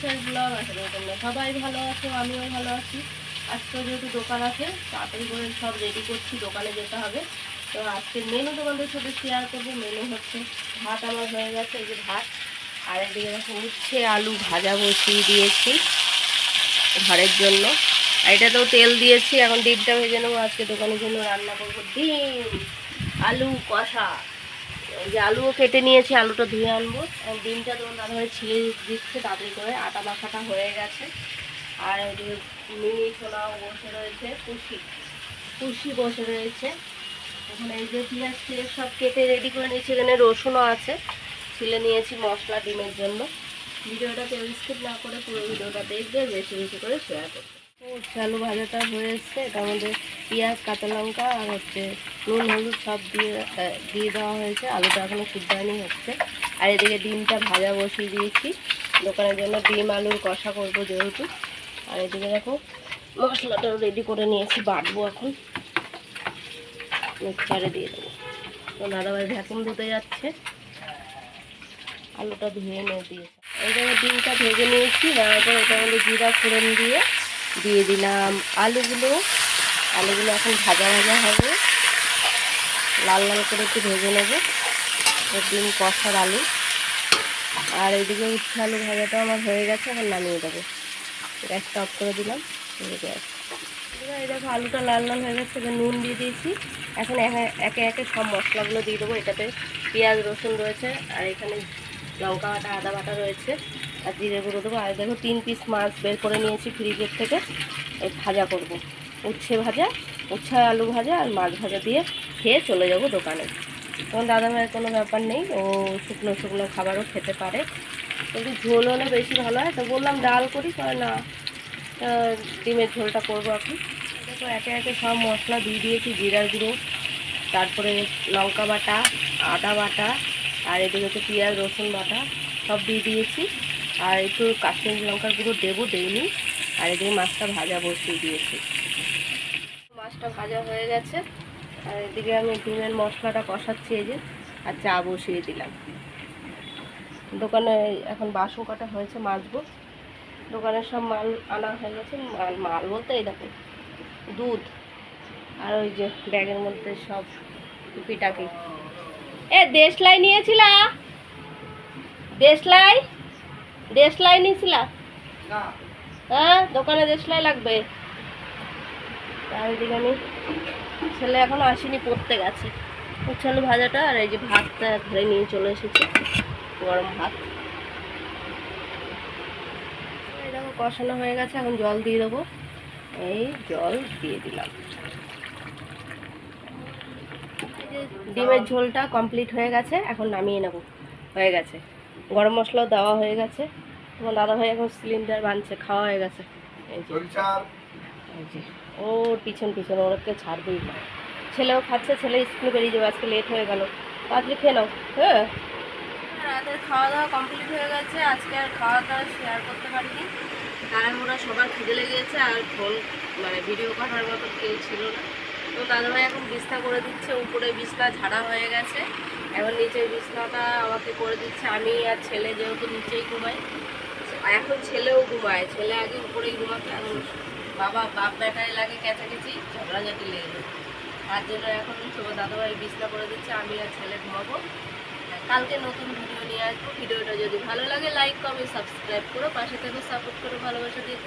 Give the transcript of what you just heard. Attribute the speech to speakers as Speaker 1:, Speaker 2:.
Speaker 1: বিশ্বাস ব্লগ আছে সবাই ভালো আছো, আমিও ভালো আছি। আজকে যেহেতু দোকান আছে, তাড়াতাড়ি করে সব রেডি করছি, দোকানে যেতে হবে। তো আজকে মেনু তোমাদের সাথে শেয়ার করব। মেনু হচ্ছে ভাত আমার হয়ে গেছে, এই যে ভাত। আর এদিকে দেখো উচ্ছে, আলু ভাজা বসিয়ে দিয়েছি ঘরের জন্য। আর এটাতেও তেল দিয়েছি, এখন ডিমটা ভেজে নেব। আজকে দোকানের জন্য রান্না করব ডিম, আলু, কষা। এই যে আলুও কেটে নিয়েছি, আলুটা ধুয়ে আনব। ডিমটা তখন দাদাভাই ছিলে দিচ্ছে তাড়াতাড়ি করে, আটা মাখাটা হয়ে গেছে। আর মিনি ছোলাও বসে রয়েছে, কুশি কুশি বসে রয়েছে। ওখানে এই যে পেঁয়াজ টিয়াজ সব কেটে রেডি করে নিয়েছি, এখানে রসুনও আছে। ছিলে নিয়েছি মশলা ডিমের জন্য। ভিডিওটা কেউ স্কিপ না করে পুরো ভিডিওটা দেখবে, বেশি বেশি করে শেয়ার করবে। আলু ভাজাটা হয়ে এসছে। এটার মধ্যে পেঁয়াজ, কাঁচা লঙ্কা আর হচ্ছে নুন, হলুদ সব দিয়ে দিয়ে দেওয়া হয়েছে। আলুটা এখনও সিদ্ধানি হচ্ছে। আর এদিকে ডিমটা ভাজা বসিয়ে দিয়েছি। দোকানের জন্য ডিম, আলুর কষা করব যেহেতু। আর এদিকে দেখো, মশলাটাও রেডি করে নিয়েছি, বাটবো এখন। মিক্সারে দিয়ে দেবো। তো দাদাভাই ভ্যাকুম ধুতে যাচ্ছে। আলুটা ধুয়ে এনে দিয়েছে। এই জন্য ডিমটা ভেজে নিয়েছি তারপর এটার আমাদের জিরা ফোড়ন দিয়ে দিয়ে দিলাম আলুগুলো। আলুগুলো এখন ভাজা ভাজা হবে। লাল লাল করে একটু ভেজে নেব। ডিম, কষার আলু। আর এদিকে উচ্ছে আলু ভাজাটা আমার হয়ে গেছে, এখন নামিয়ে দেবো। গ্যাসটা অফ করে দিলাম। এই দেখো আলুটা লাল লাল হয়ে গেছে, এবার নুন দিয়ে দিয়েছি। এখন একে একে সব মশলাগুলো দিয়ে দেবো। এটাতে পেঁয়াজ, রসুন রয়েছে, আর এখানে লঙ্কা বাটা, আদা বাটা রয়েছে। আর জিরে গুঁড়ো দেবো। আর দেখো, তিন পিস মাছ বের করে নিয়েছি ফ্রিজের থেকে। এই ভাজা করব। উচ্ছে ভাজা, উচ্ছে আলু ভাজা আর মাছ ভাজা দিয়ে খেয়ে চলে যাব দোকানে। তখন দাদা ভাইয়ের কোনো ব্যাপার নেই, ও শুকনো শুকনো খাবারও খেতে পারে। কিন্তু ঝোল হলে বেশি ভালো হয়। তো বললাম ডাল করি, কয় না ডিমের ঝোলটা করব এখন। দেখো, একে একে সব মশলা দিয়ে দিয়েছি, জিরার গুঁড়ো, তারপরে লঙ্কা বাটা, আদা বাটা, আর এদিকে হচ্ছে পেঁয়াজ, রসুন বাটা, সব দিয়ে দিয়েছি। আর একটু কাশ্মীরি লঙ্কার গুঁড়ো দেবো, দেইনি। আর এদিকে মাছটা ভাজা বসিয়ে দিয়েছি। মাছটা ভাজা হয়ে গেছে। আর এদিকে আমি ডিমের মশলাটা কষাচ্ছি এই যে, আর চা বসিয়ে দিলাম। দোকানে এখন বাসন কাটা হয়েছে মাছগুলো দোকানের সব মাল আনা হয়ে গেছে। মাল মাল বলতে এই দেখো, দুধ। আর ওই যে ব্যাগের মধ্যে সব টুপিটাকি এ, দেশলাই নিয়েছিলা? দেশলাই? দেশলাই নিয়েছিলা হ্যাঁ দোকানে দেশলাই লাগবে। আর আমি ছেলে এখনও আসেনি পড়তে গেছে। উচ্ছালু ভাজাটা আর এই যে ভাতটা ঘরে নিয়ে চলে এসেছি গরম ভাত। এই দেখো কষানো হয়ে গেছে এখন জল দিয়ে দেবো। এই জল দিয়ে দিলাম। ডিমের ঝোলটা কমপ্লিট হয়ে গেছে এখন নামিয়ে নেব। হয়ে গেছে। গরম মশলাও দেওয়া হয়ে গেছে। তোমার দাদা ভাই এখন সিলিন্ডার বানছে খাওয়া হয়ে গেছে। এই যে। ওর পিছন পিছন ওরকে ছাড়বেই না। ছেলেও খাচ্ছে ছেলে স্কুলে বেরিয়ে যাবে আজকে লেট হয়ে গেল। তাড়াতাড়ি খেয়ে নাও হ্যাঁ? রাতের খাওয়া দাওয়া কমপ্লিট হয়ে গেছে। আজকে আর খাওয়া দাওয়া শেয়ার করতে পারিনি। কারণ ওরা সবার খিদে লেগেছে আর ফোন মানে ভিডিও করার মতো কেউ ছিল না। তো দাদাভাই এখন বিছনা করে দিচ্ছে, উপরে বিছনা, ঝাড়া হয়ে গেছে। এখন নিচের বিছনাটা আমাকে করে দিচ্ছে। আমি আর ছেলে যেহেতু নিচেই ঘুমাই, এখন ছেলেও ঘুমায়। ছেলে আগে উপরেই ঘুমাতো, এখন বাবা, বাপ বেটায় লাগে ক্যাচাকেচি ঝগড়াঝাটি লেগে যায়। তার জন্য এখন তোমার দাদাভাই বিছনা করে দিচ্ছে, আমি আর ছেলে ঘুমাবো। কালকে নতুন ভিডিও নিয়ে আসব। ভিডিওটা যদি ভালো লাগে লাইক কমেন্ট সাবস্ক্রাইব করো। পাশে থেকে সাপোর্ট করো, ভালোবাসা দিয়ে